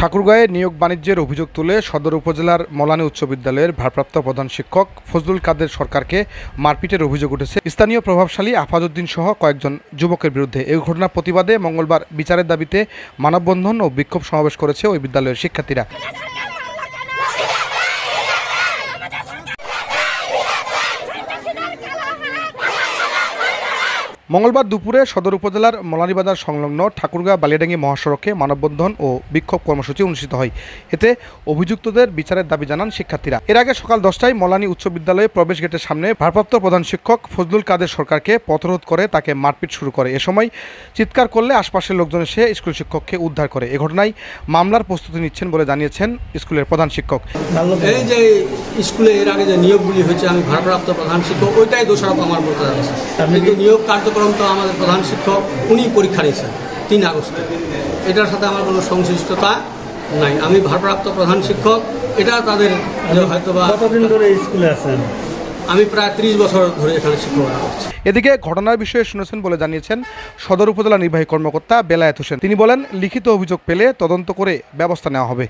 ঠাকুরগাঁয়ে নিয়োগ বাণিজ্যের অভিযোগ তুলে সদর উপজেলার মলানী উচ্চ বিদ্যালয়ের ভারপ্রাপ্ত প্রধান শিক্ষক ফজলুল কাদের সরকারকে মারপিটের অভিযোগ উঠেছে। স্থানীয় প্রভাবশালী আফাজউদ্দিন সহ কয়েকজন যুবকের বিরুদ্ধে এই ঘটনার প্রতিবাদে মঙ্গলবার বিচারের দাবিতে মানববন্ধন ও বিক্ষোভ সমাবেশ করেছে ওই বিদ্যালয়ের শিক্ষার্থীরা। মঙ্গলবার দুপুরে সদর উপজেলার মলানীবাজার সংলগ্ন ঠাকুরগাঁ বালিয়াডাঙ্গি মহাসড়কে মানববন্ধন ও বিক্ষোভ কর্মসূচি অনুষ্ঠিত হয়। এতে অভিযুক্তদের বিচারের দাবি জানান শিক্ষার্থীরা। এর আগে সকাল দশটায় মলানী উচ্চ বিদ্যালয়ে প্রবেশ গেটের সামনে ভারপ্রাপ্ত প্রধান শিক্ষক ফজলুল কাদের সরকারকে পথরোধ করে তাকে মারপিট শুরু করে। এ সময় চিৎকার করলে আশপাশের লোকজন এসে স্কুল শিক্ষককে উদ্ধার করে। এ ঘটনায় মামলার প্রস্তুতি নিচ্ছেন বলে জানিয়েছেন স্কুলের প্রধান শিক্ষক। এই যে স্কুলে এর আগে যে নিয়োগগুলি হয়েছে আমি ভারপ্রাপ্ত প্রধান শিক্ষক ওইটাই দোষারোপ আমার বলতে কিন্তু নিয়োগ কার্যক্রম তো আমাদের প্রধান শিক্ষক উনি পরীক্ষা নিয়েছেন তিন আগস্টে। এটার সাথে আমার কোনো সংশ্লিষ্টতা নাই। আমি ভারপ্রাপ্ত প্রধান শিক্ষক এটা তাদের যে হয়তো বা কতদিন ধরে স্কুলে আছেন? আমি প্রায় ত্রিশ বছর ধরে এখানে শিক্ষকতা করছি। এদিকে ঘটনার বিষয়ে শুনেছেন বলে জানিয়েছেন সদর উপজেলা নির্বাহী কর্মকর্তা বেলায়েত হোসেন। তিনি বলেন লিখিত অভিযোগ পেলে তদন্ত করে ব্যবস্থা নেওয়া হবে।